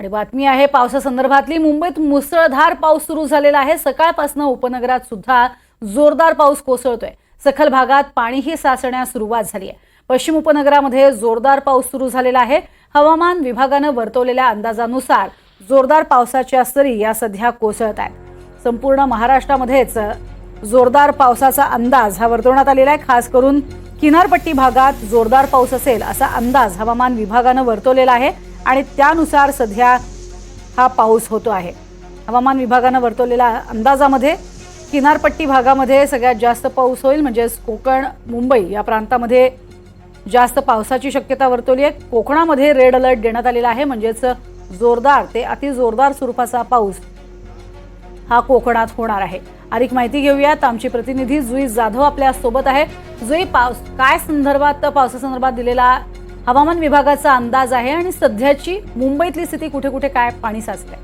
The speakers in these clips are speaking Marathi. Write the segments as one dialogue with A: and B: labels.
A: आणि बातमी आहे पावसासंदर्भातली मुंबईत मुसळधार पाऊस सुरू झालेला आहे. सकाळपासून उपनगरात सुद्धा जोरदार पाऊस कोसळतोय. सखल भागात पाणीही साचण्यास सुरुवात झाली आहे. पश्चिम उपनगरामध्ये जोरदार पाऊस सुरू झालेला आहे. हवामान विभागानं वर्तवलेल्या अंदाजानुसार जोरदार पावसाच्या सरी या सध्या कोसळत आहेत. संपूर्ण महाराष्ट्रामध्येच जोरदार पावसाचा अंदाज हा वर्तवण्यात आलेला आहे. खास करून किनारपट्टी भागात जोरदार पाऊस असेल असा अंदाज हवामान विभागानं वर्तवलेला आहे. आणि त्यानुसार सध्या हा पाऊस होतो आहे. हवामान विभागानं वर्तवलेल्या अंदाजामध्ये किनारपट्टी भागामध्ये सगळ्यात जास्त पाऊस होईल म्हणजेच कोकण मुंबई या प्रांतामध्ये जास्त पावसाची शक्यता वर्तवली आहे. कोकणामध्ये रेड अलर्ट देण्यात आलेला आहे म्हणजेच जोरदार ते अति जोरदार स्वरूपाचा पाऊस हा कोकणात होणार आहे. अधिक माहिती घेऊयात. आमची प्रतिनिधी जुई जाधव आपल्यासोबत आहे जुई पाऊस काय संदर्भात पावसासंदर्भात दिलेला हवामान विभागाचा अंदाज आहे आणि सध्याची मुंबईतली स्थिती कुठे कुठे काय पाणी साचते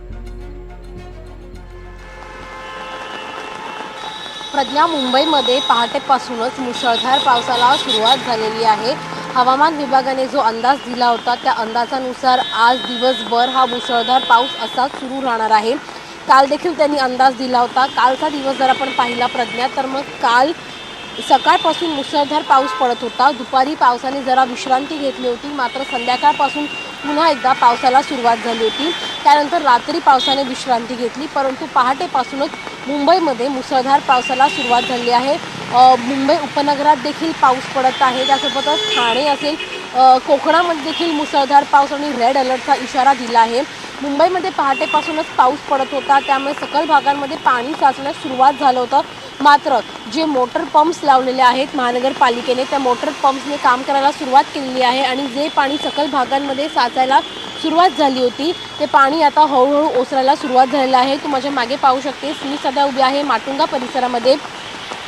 B: प्रज्ञा मुंबईमध्ये पहाटेपासूनच मुसळधार पावसाला सुरुवात झालेली आहे. हवामान विभागाने जो अंदाज दिला होता त्या अंदाजानुसार आज दिवसभर हा मुसळधार पाऊस असा सुरू राहणार आहे. काल देखील त्यांनी अंदाज दिला होता. कालचा दिवस जर आपण पाहिला प्रज्ञा तर मग काल सकाळपासून मुसळधार पाऊस पडत होता. दुपारी पावसाने जरा विश्रांती घेतली होती. मात्र संध्याकाळपासून पुन्हा एकदा पावसाला सुरुवात झाली होती. त्यानंतर रात्री पावसाने विश्रांती घेतली. परंतु पहाटेपासूनच मुंबईमध्ये मुसळधार पावसाला सुरुवात झाली आहे. मुंबई उपनगरात देखील पाऊस पडत आहे. त्यासोबतच ठाणे असेल कोकणामध्ये देखील मुसळधार पाऊस आणि रेड अलर्टचा इशारा दिला आहे. मुंबईमध्ये पहाटेपासूनच पाऊस पडत होता. त्यामुळे सकल भागांमध्ये पाणी साचण्यास सुरुवात झालं होतं. मात्र जे मोटर पंप्स लावलेले आहेत महानगरपालिकेने त्या मोटर पंप्सने काम करायला सुरुवात केलेली आहे आणि जे पाणी सकल भागांमध्ये साचायला सुरुवात झाली होती ते पाणी आता हळूहळू ओसरायला सुरुवात झालेलं आहे. तू माझ्या मागे पाहू शकतेस मी सध्या उभी आहे माटुंगा परिसरामध्ये.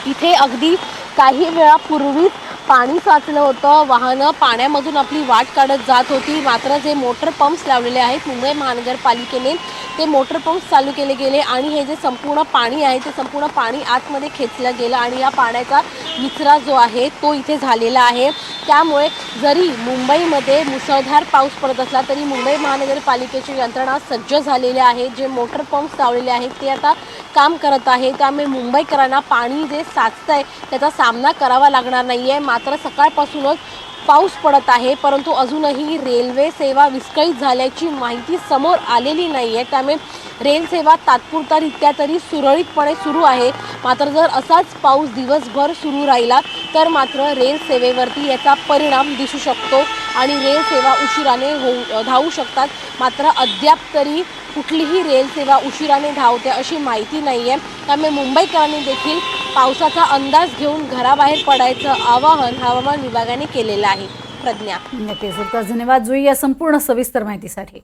B: इथे अगदी काही वेळापूर्वीच पाणी साचलं होतं वाहनं पाण्यामधून आपली वाट काढत जात होती. मात्र जे मोटर पंप्स लावलेले आहेत मुंबई महानगरपालिकेने ते मोटर पंप्स चालू केले गेले आणि हे जे संपूर्ण पाणी आहे ते संपूर्ण पाणी आतमध्ये खेचलं गेलं आणि या पाण्याचा निचरा जो आहे तो इथे झालेला आहे. त्यामुळे जरी मुंबईमध्ये मुसळधार पाऊस पडत असला तरी मुंबई महानगरपालिकेची यंत्रणा सज्ज झालेली आहे. जे मोटर पंप्स लावलेले आहेत ते आता काम करत आहे. त्यामुळे मुंबईकरांना पाणी जे साचतं आहे त्याचा सामना करावा लागणार नाही आहे मात्र सकाळपासूनच पाऊस पडत आहे परंतु अजूनही रेल्वे सेवा विस्कळीत झाल्याची माहिती समोर आलेली नाही आहे त्यामुळे रेल सेवा तात्पुरतारित्या तरी सुरळीतपणे सुरू आहे. मात्र जर असाच पाऊस दिवसभर सुरू राहिला तर मात्र रेल सेवेवरती याचा परिणाम दिसू शकतो आणि रेल सेवा उशिराने होऊ धावू शकतात. मात्र अद्याप तरी कुठलीही रेल सेवा उशिराने धावते अशी माहिती नाही आहे त्यामुळे मुंबईकरांनी देखील पावसाचा अंदाज घेऊन घराबाहेर पडायचं आवाहन हवामान विभागाने केलेलं आहे. प्रज्ञा.
A: नक्कीच धन्यवाद. जुई या संपूर्ण सविस्तर माहितीसाठी.